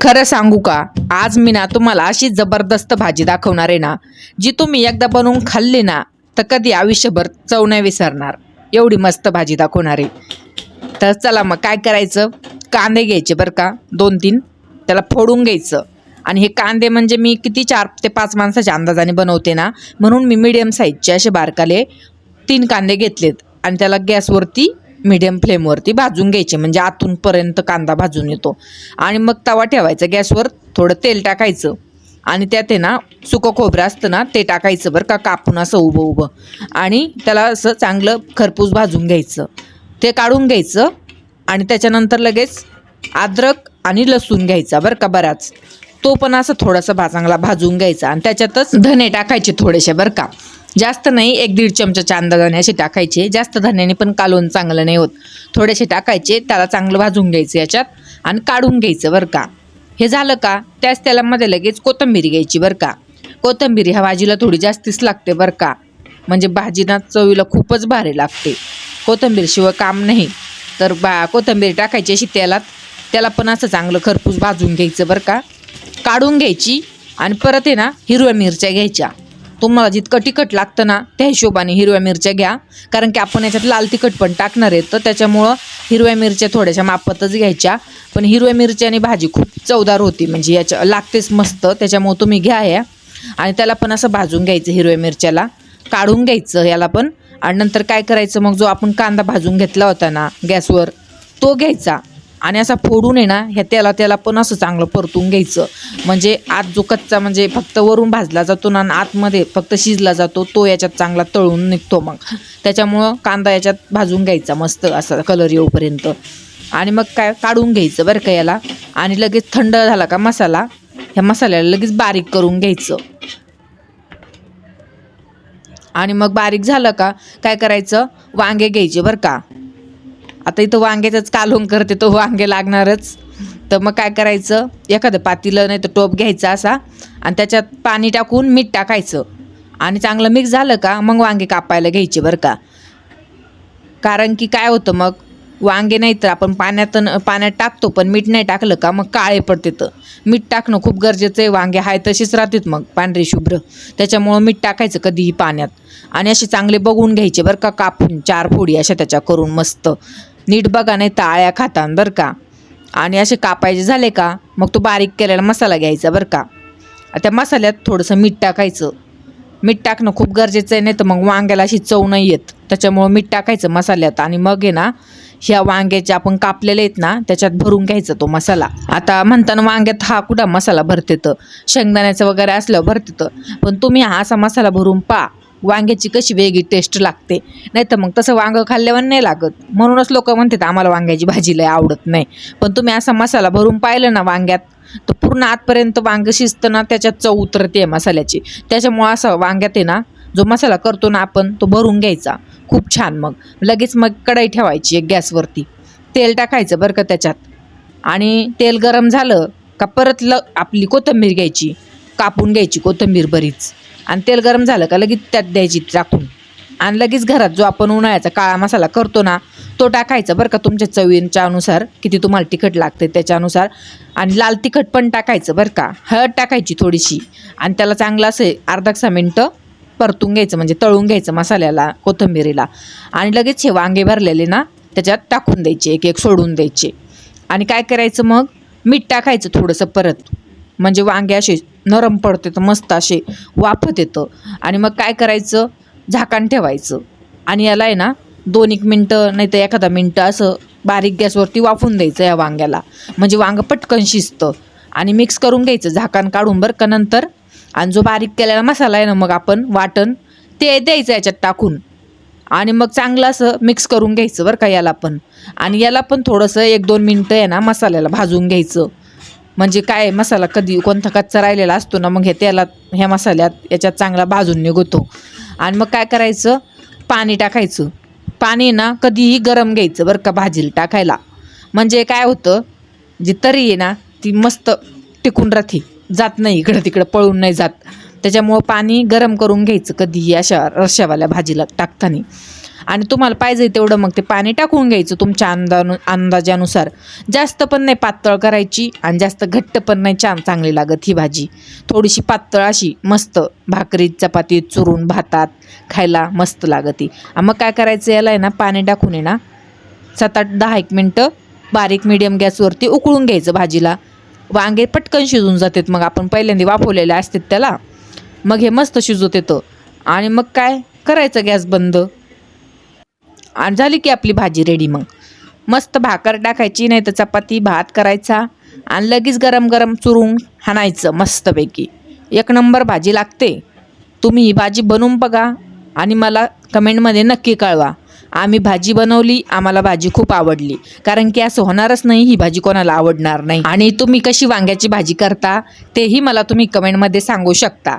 खरं सांगू का? आज मी ना तुम्हाला अशी जबरदस्त भाजी दाखवणार आहे ना जी तुम्ही एकदा बनवून खाल्ली ना तर कधी आयुष्यभर चव नाही विसरणार. एवढी मस्त भाजी दाखवणार आहे. तर चला मग काय करायचं? कांदे घ्यायचे बरं का दोन तीन त्याला फोडून घ्यायचं. आणि हे कांदे म्हणजे मी किती चार ते पाच माणसाच्या अंदाजाने बनवते ना म्हणून मी मीडियम साईजचे असे बारकाले तीन कांदे घेतलेत. आणि त्याला गॅसवरती मिडियम फ्लेमवरती भाजून घ्यायचे. म्हणजे आतूनपर्यंत कांदा भाजून येतो. आणि मग तवा ठेवायचा. गॅसवर थोडं तेल टाकायचं. आणि त्यात आहे ना सुकं खोबरं असतं ना ते टाकायचं बरं का कापून असं उभं उभं. आणि त्याला असं चांगलं खरपूस भाजून घ्यायचं. ते काढून घ्यायचं. आणि त्याच्यानंतर लगेच अद्रक आणि लसूण घ्यायचा बरं का बराच. तो पण असं थोडासा भा चांगला भाजून घ्यायचा. आणि त्याच्यातच धने टाकायचे थोडेसे बरं का. जास्त नाही एक दीड चमचा अंदाजाने असे टाकायचे. जास्त धन्याने पण कालवण चांगलं नाही होत. थोडेसे टाकायचे त्याला चांगलं भाजून घ्यायचं याच्यात आणि काढून घ्यायचं बरं का. हे झालं का? त्याच तेलामध्ये लगेच कोथिंबीर घ्यायची बरं का. कोथंबीर ह्या भाजीला थोडी जास्तीच लागते बरं का. म्हणजे भाजीना चवीला खूपच भारी लागते. कोथिंबीर शिवाय काम नाही. तर बा कोथिंबीर टाकायची अशी तेलात त्याला पण असं चांगलं खरपूस भाजून घ्यायचं बरं का. काढून घ्यायची आणि परत आहे ना हिरव्या मिरच्या घ्यायच्या. तुम्हाला जितकं तिखट लागतं ना त्या हिशोबाने हिरव्या मिरच्या घ्या. कारण की आपण याच्यात लाल तिखट पण टाकणार आहे. तर त्याच्यामुळं हिरव्या मिरच्या थोड्याशा मापातच घ्यायच्या. पण हिरव्या मिरच्याने भाजी खूप चवदार होती. म्हणजे याच्या लागतेच मस्त. त्याच्यामुळं तुम्ही घ्या या आणि त्याला पण असं भाजून घ्यायचं हिरव्या मिरच्याला. काढून घ्यायचं याला पण. आणि नंतर काय करायचं? मग जो आपण कांदा भाजून घेतला होता ना गॅसवर तो घ्यायचा. आणि असा फोडून आहे ना ह्या त्याला त्याला पण असं चांगलं परतून घ्यायचं. म्हणजे आत जो कच्चा म्हणजे फक्त वरून भाजला जातो ना आणि आतमध्ये फक्त शिजला जातो तो याच्यात चांगला तळून निघतो मग. त्याच्यामुळं कांदा याच्यात भाजून घ्यायचा मस्त असा कलर येऊपर्यंत. आणि मग काय काढून घ्यायचं बरं का याला. आणि लगेच थंड झाला का मसाला ह्या मसाल्याला लगेच बारीक करून घ्यायचं. आणि मग बारीक झालं का काय करायचं? वांगे घ्यायचे बरं का. आता इथं वांग्याचंच कालवून करते तो वांगे लागणारच. तर मग काय करायचं? एखादं पातीलं नाही तर टोप घ्यायचा असा आणि त्याच्यात पाणी टाकून मीठ टाकायचं. आणि चांगलं मिक्स झालं का मग वांगे कापायला घ्यायचे बरं का. कारण की काय होतं मग वांगे नाही तर आपण पाण्यात पाण्यात टाकतो पण मीठ नाही टाकलं का मग काळे पडते तर. मीठ टाकणं खूप गरजेचं आहे वांगे हाय तशीच राहतात मग पांढरे शुभ्र. त्याच्यामुळं मीठ टाकायचं कधीही पाण्यात. आणि असे चांगले बघून घ्यायचे बरं का कापून चार फोडी अशा त्याच्या करून मस्त. नीट बघा नाही खातान बरं का? आणि असे कापायचे झाले का मग तो बारीक केलेला मसाला घ्यायचा बरं का? त्या मसाल्यात थोडंसं मीठ टाकायचं. मीठ टाकणं खूप गरजेचं आहे नाही तर मग वांग्याला अशी चव नाही येत. त्याच्यामुळं मीठ टाकायचं मसाल्यात आणि मग आहे ना ह्या वांग्याचे आपण कापलेले आहेत ना त्याच्यात भरून घ्यायचा तो मसाला. आता म्हणताना वांग्यात हा कुठं मसाला भरते तर शेंगदाण्याचं वगैरे असल्यावर भरते तर पण तुम्ही हा असा मसाला भरून पा वांग्याची कशी वेगळी टेस्ट लागते. नाही तर मग तसं वांगं खाल्ल्यावर नाही लागत. म्हणूनच लोक म्हणतात आम्हाला वांग्याची भाजी लय आवडत नाही. पण तुम्ही असा मसाला भरून पाहिलं ना वांग्यात तर पूर्ण आतपर्यंत वांगं शिजतं ना त्याच्यात चव उतरते मसाल्याची. त्याच्यामुळं असं वांग्यात आहे ना जो मसाला करतो ना आपण तो भरून घ्यायचा. खूप छान मग. लगेच मग कढई ठेवायची एक गॅसवरती. तेल टाकायचं बरं का त्याच्यात. आणि तेल गरम झालं का परत ल आपली कोथिंबीर घ्यायची. कापून घ्यायची कोथिंबीर बरीच. आणि तेल गरम झालं का लगेच त्यात द्यायची टाकून. आणि लगेच घरात जो आपण उन्हाळ्याचा काळा मसाला करतो ना तो टाकायचा बरं का तुमच्या चवींच्या अनुसार किती तुम्हाला तिखट लागते त्याच्यानुसार. आणि लाल तिखट पण टाकायचं बरं का हळद टाकायची थोडीशी. आणि त्याला चांगलं असं अर्धा सहा मिनटं परतून घ्यायचं म्हणजे तळून घ्यायचं मसाल्याला कोथिंबिरीला. आणि लगेच हे वांगे भरलेले ना त्याच्यात टाकून द्यायचे एक एक सोडून द्यायचे. आणि काय करायचं मग? मीठ टाकायचं थोडंसं परत. म्हणजे वांगे असे नरम पडते तर मस्त असे वाफत येतं. आणि मग काय करायचं? झाकण ठेवायचं. आणि याला आहे ना दोन एक मिनटं नाही तर एखादा मिनटं असं बारीक गॅसवरती वाफून द्यायचं या वांग्याला. म्हणजे वांगं पटकन शिजतं. आणि मिक्स करून घ्यायचं झाकण काढून बरं का नंतर. आणि जो बारीक केलेला मसाला आहे ना मग आपण वाटण ते द्यायचं याच्यात टाकून. आणि मग चांगलं असं मिक्स करून घ्यायचं बरं का याला पण. आणि याला पण थोडंसं एक दोन मिनटं आहे ना मसाल्याला भाजून घ्यायचं. म्हणजे काय मसाला कधी कोणता कच्चा राहिलेला असतो ना मग हे तेलात ह्या मसाल्यात याच्यात चांगला भाजून निघतो. आणि मग काय करायचं? पाणी टाकायचं. पाणी ना कधीही गरम घ्यायचं बरं का भाजीला टाकायला. म्हणजे काय होतं जी तरी आहे ना ती मस्त टिकून राहते. जात नाही इकडं तिकडं पळून नाही जात. त्याच्यामुळं पाणी गरम करून घ्यायचं कधीही अशा रश्यावाल्या भाजीला टाकताना. आणि तुम्हाला पाहिजे तेवढं मग ते पाणी टाकून घ्यायचं तुमच्या अंदानु अंदाजानुसार. जास्त पण नाही पातळ करायची आणि जास्त घट्ट पण नाही छान चांगली लागत ही भाजी. थोडीशी पातळ अशी मस्त भाकरीत चपाती चुरून भातात खायला मस्त लागत. ही मग काय करायचं याला आहे ना पाणी टाकून आहे ना सात आठ दहा एक मिनटं बारीक मिडियम गॅसवरती उकळून घ्यायचं भाजीला. वांगे पटकन शिजून जातात मग. आपण पहिल्यांदा वाफवलेले असतात त्याला. मग हे मस्त शिजवत येतं आणि मग काय? करायचं गॅस बंद. आणि झाली की आपली भाजी रेडी मग. मस्त भाकर टाकायची नाही तर चपाती भात करायचा आणि लगेच गरम गरम चुरून हाणायचं मस्तपैकी. एक नंबर भाजी लागते. तुम्ही ही भाजी बनवून बघा आणि मला कमेंटमध्ये नक्की कळवा. आम्ही भाजी बनवली आम्हाला भाजी खूप आवडली. कारण की असं होणारच नाही ही भाजी कोणाला आवडणार नाही. आणि तुम्ही कशी वांग्याची भाजी करता तेही मला तुम्ही कमेंटमध्ये सांगू शकता.